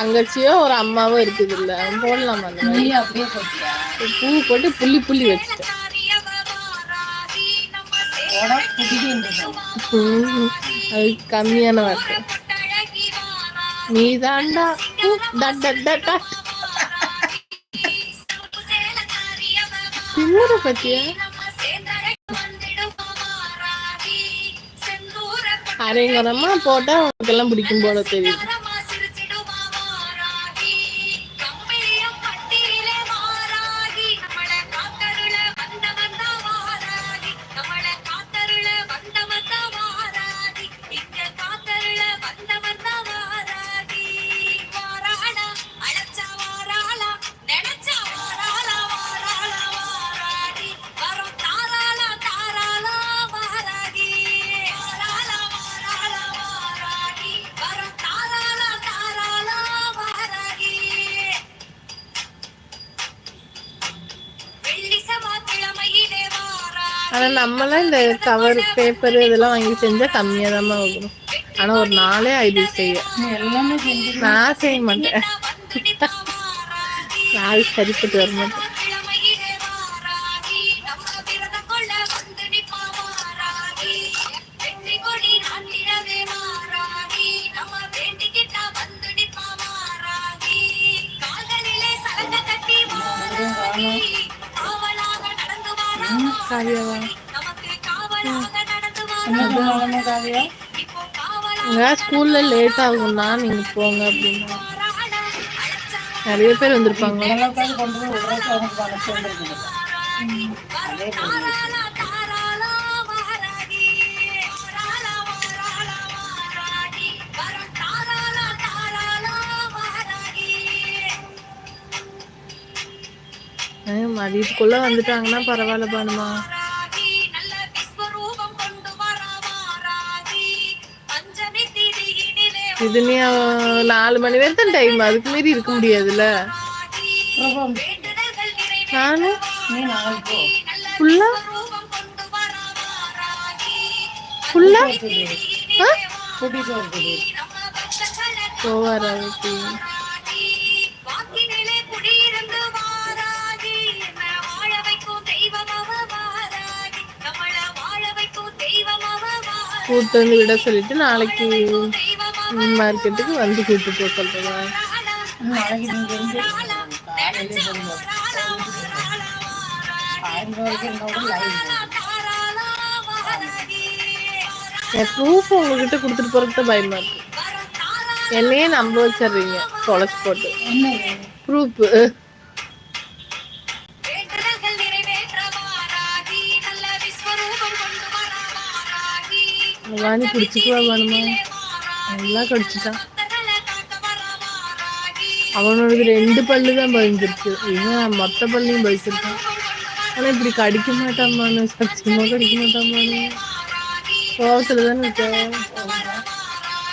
தங்கச்சியோ ஒரு அம்மாவோ இருக்குது இல்ல போடலாமா அந்த மாதிரி? பூ போட்டு புள்ளி புள்ளி வச்சுட்டேன். அது கம்மியான வார்த்தை. நீ தாண்டா திமுற பத்தியா? அரைங்கரமா போட்டா உனக்கு எல்லாம் பிடிக்கும் போல தெரியுது. ஆனா நம்மளாம் இந்த கவர் பேப்பர் இதெல்லாம் வாங்கி செஞ்சா கம்மியா தான் ஆகும் ஆனா ஒரு நாளே ஐடி செய்ய. எல்லாமே நான் செய்ய மாட்டேன். நாள் சரிப்பட்டு வர மாட்டேன். ம், காவியாவா ஸ்கூல்ல லேட் ஆகும்னா நீங்க போங்க அப்படின்னா நிறைய பேர் வந்திருப்பாங்க அதே மதியத்துக்குள்ள வந்துட்டாங்கன்னா பரவாயில்ல பானுமா இது நீ நாலு மணி வரைக்கும் டைம் அதுக்கு மீறி இருக்க முடியாதுல்ல? நானு? ஃபுல்லா ஃபுல்லா ஆ? கூட்டு வந்து விட சொல்லிட்டு நாளைக்கு மார்க்கெட்டுக்கு வந்து கூட்டு போக லைவ் என் ப்ரூஃப் உங்ககிட்ட கொடுத்துட்டு போறதுக்கு தான் பயமா இருக்கு. என்னையே நம்ப வச்சிடுறீங்க. தொலைச்சு போட்டு. ப்ரூஃப் வாணி பிடிச்சிக்குவா வேணுமா நல்லா கடிச்சிட்டான் அவனோடது ரெண்டு பல்லு தான் பதிஞ்சிருக்கு இவன் மொத்த பல்லையும் பதிச்சிருக்கான் ஆனா இப்படி கடிக்க மாட்டாமான்னு சத்தியமா கடிக்க மாட்டாமான்னு கோவத்துல தானே இருக்க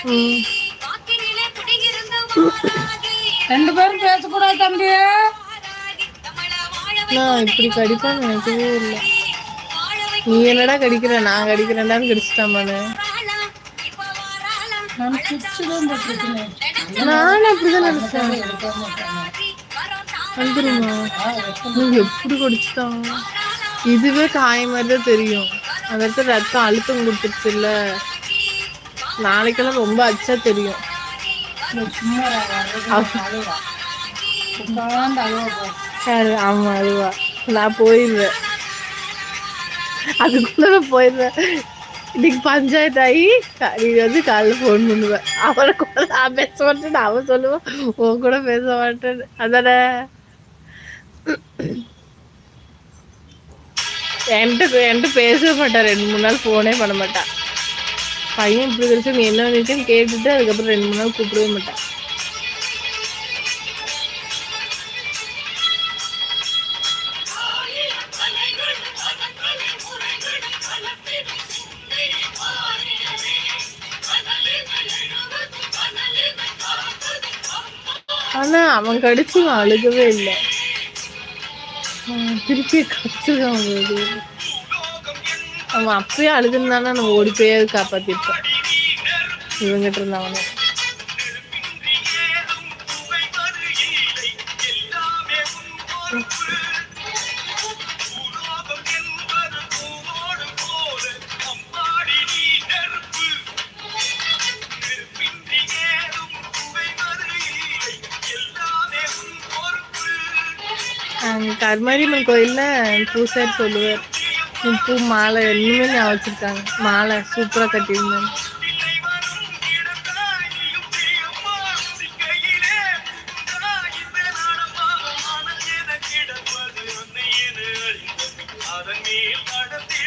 ம் ரெண்டு பேரும் பேசக்கூடாது தம்பி நான் இப்படி கடிப்பான்னு நினைக்கவே இல்லை நீ என்னடா கடிக்கிற? நான் கடிக்கிறேன்டான்னு போட்டிருக்கேன். நானும் அப்படிதான் நினைச்சேன். வந்துருமா? எப்படி கடிச்சிட்டான்? இதுவே காய மாதிரி தான் தெரியும். அந்த இடத்துல ரத்தம் அழுத்தம் கொடுத்துருச்சு இல்ல நாளைக்கெல்லாம் ரொம்ப அச்சா தெரியும். அழுவா. அழுவ ஆமா அதுவா நான் போயிடுவேன். அதுக்குள்ள நான் போயிடுவேன் இன்னைக்கு பஞ்சாயத்து ஆகி க- நீ வந்து காலைல ஃபோன் பண்ணுவேன் அவரை கூட நான் பேச மாட்டேன் அவன் சொல்லுவான் உன் கூட பேச மாட்டேன்னு அதானே என்கிட்ட என்கிட்ட பேசவே மாட்டான் ரெண்டு மூணு நாள் ஃபோனே பண்ண மாட்டான் பையன் இப்படி கழிச்சு நீ என்ன பண்ணிருக்கேன்னு கேட்டுட்டு அதுக்கப்புறம் ரெண்டு மூணு நாள் கூப்பிடவே மாட்டான் ஆனால் அவன் கடிச்சு அழுகவே இல்லை. திருப்பி கத்துதான் அழுது. அவன் அப்பயே அழுதுந்தானா நம்ம ஓடி போய் அது காப்பாத்திருப்போம். இவங்கிட்ட இருந்தவனே Thank you. கருமாரியம்மன் கோயில்ல பூசாரி சொல்லுவார். பூ மாலை இன்னுமே நான் வச்சிருக்காங்க. மாலை சூப்பரா கட்டியிருந்தேன் அதன் மேல் நடத்திட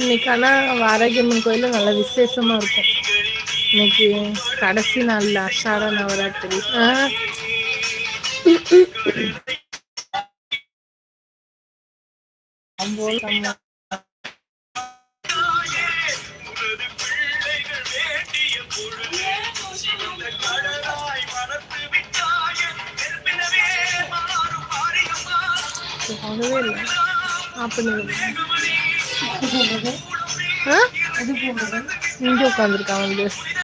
இன்னைக்கு ஆனா வாராகியம்மன் கோயில்ல நல்ல விசேஷமா இருக்கும் இன்னைக்கு கடைசி நாள்ல அஷாட நவராத்திரி ஆ, ஆமா. உனது பிள்ளைகள் வேண்டிய பொழுது சிவந்த கடலாய் மறந்து விட்டாயே. நெருப்பினவே மாறும் மாரியம்மா. போகவே இல்லை இங்கே உட்காந்துருக்காங்க வந்து